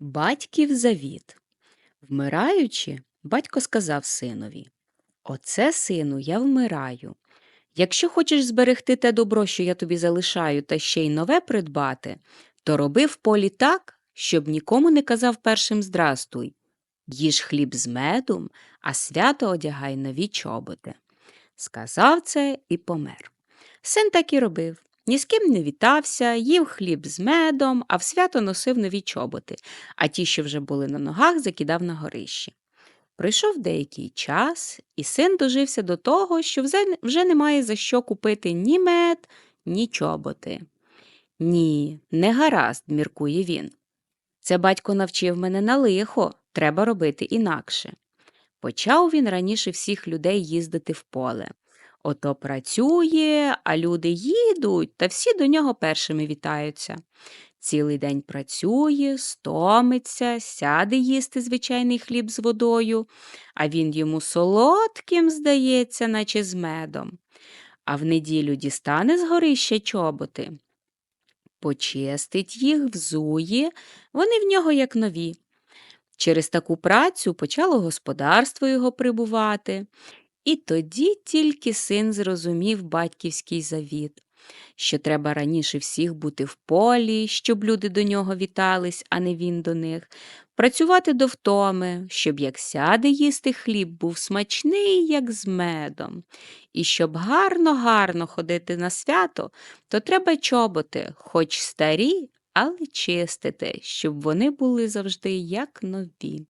Батьків завіт. Вмираючи, батько сказав синові Оце, сину, я вмираю. Якщо хочеш зберегти те добро, що я тобі залишаю, та ще й нове придбати, то роби в полі так, щоб нікому не казав першим здрастуй. Їж хліб з медом, а свято одягай нові чоботи. Сказав це і помер. Син так і робив. Ні з ким не вітався, їв хліб з медом, а в свято носив нові чоботи, а ті, що вже були на ногах, закидав на горищі. Пройшов деякий час, і син дожився до того, що вже- немає за що купити ні мед, ні чоботи. Ні, не гаразд, міркує він. Це батько навчив мене на лихо, треба робити інакше. Почав він раніше всіх людей їздити в поле. Ото працює, а люди їдуть, та всі до нього першими вітаються. Цілий день працює, стомиться, сяде їсти звичайний хліб з водою, а він йому солодким здається, наче з медом. А в неділю дістане з горища чоботи, почистить їх, взує, вони в нього як нові. Через таку працю почало господарство його прибувати, і тоді тільки син зрозумів батьківський завіт, що треба раніше всіх бути в полі, щоб люди до нього вітались, а не він до них, працювати до втоми, щоб як сяде їсти хліб, був смачний, як з медом. І щоб гарно-гарно ходити на свято, то треба чоботи, хоч старі, але чистити, щоб вони були завжди як нові.